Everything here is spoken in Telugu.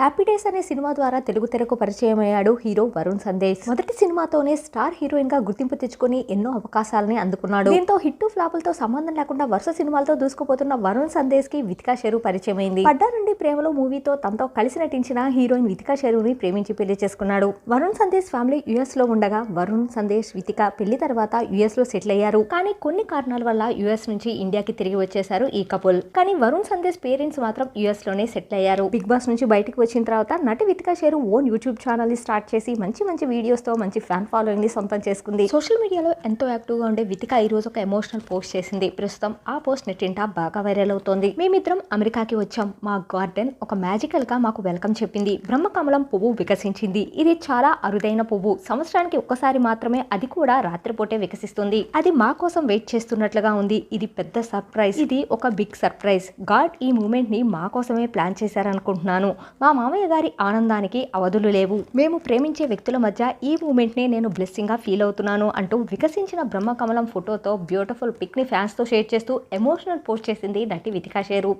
హ్యాపీ డేస్ అనే సినిమా ద్వారా తెలుగు తెరకు పరిచయం అయ్యాడు హీరో వరుణ్ సందేశ్. మొదటి సినిమాతోనే స్టార్ హీరోయిన్గా గుర్తింపు తెచ్చుకుని ఎన్నో అవకాశాలని అందుకున్నాడు. దీంతో హిట్ ఫ్లాపులతో సంబంధం లేకుండా వరుస సినిమాలతో దూసుకుపోతున్న వరుణ్ సందేశ్కి వితికా షెరు పరిచయమైంది. పడ్డా నుండి ప్రేమలో మూవీతో తనతో కలిసి నటించిన హీరోయిన్ వితికా షెరుని ప్రేమించి పెళ్ళి చేసుకున్నాడు. వరుణ్ సందేశ్ ఫ్యామిలీ యుఎస్లో ఉండగా వరుణ్ సందేశ్ వితిక పెళ్ళి తర్వాత యుఎస్లో సెటిల్ అయ్యారు. కానీ కొన్ని కారణాల వల్ల యుఎస్ నుంచి ఇండియాకి తిరిగి వచ్చేశారు ఈ కపుల్. కానీ వరుణ్ సందేశ్ పేరెంట్స్ మాత్రం యుఎస్లోనే సెటిల్ అయ్యారు. బిగ్ బాస్ నుంచి బయటకు వచ్చిన తర్వాత నటి వితికా షేరు ఓన్ యూట్యూబ్ ఛానల్ని స్టార్ట్ చేసి మంచి మంచి వీడియోస్తో మంచి ఫ్యాన్ ఫాలోయింగ్ని సొంతం చేసుకుంది. సోషల్ మీడియాలో ఎంతో యాక్టివ్గా ఉండే వితిక ఈ రోజు ఒక ఎమోషనల్ పోస్ట్ చేసింది. ప్రస్తుతం ఆ పోస్ట్ నెట్టింటా బాగా వైరల్ అవుతోంది. మేమిద్దరం అమెరికాకి వచ్చాం. మా గార్డెన్ ఒక మ్యాజికల్గా మాకు వెల్కమ్ చెప్పింది. బ్రహ్మకమలం పువ్వు వికసించింది. ఇది చాలా అరుదైన పువ్వు. సంవత్సరానికి ఒక్కసారి మాత్రమే అది కూడా రాత్రిపూటే వికసిస్తుంది. అది మా కోసం వెయిట్ చేస్తున్నట్లుగా ఉంది. ఇది పెద్ద సర్ప్రైజ్. ఇది ఒక బిగ్ సర్ప్రైజ్. గాడ్ ఈ మూమెంట్ని మా కోసమే ప్లాన్ చేశారనుకుంటున్నాను. మా మామయ్య గారి ఆనందానికి అవధులు లేవు. మేము ప్రేమించే వ్యక్తుల మధ్య ఈ మూమెంట్ని నేను బ్లెస్సింగ్గా ఫీల్ అవుతున్నాను అంటూ వికసించిన బ్రహ్మకమలం ఫోటోతో బ్యూటిఫుల్ పిక్ని ఫ్యాన్స్తో షేర్ చేస్తూ ఎమోషనల్ పోస్ట్ చేసింది నటి వితికా షేరు.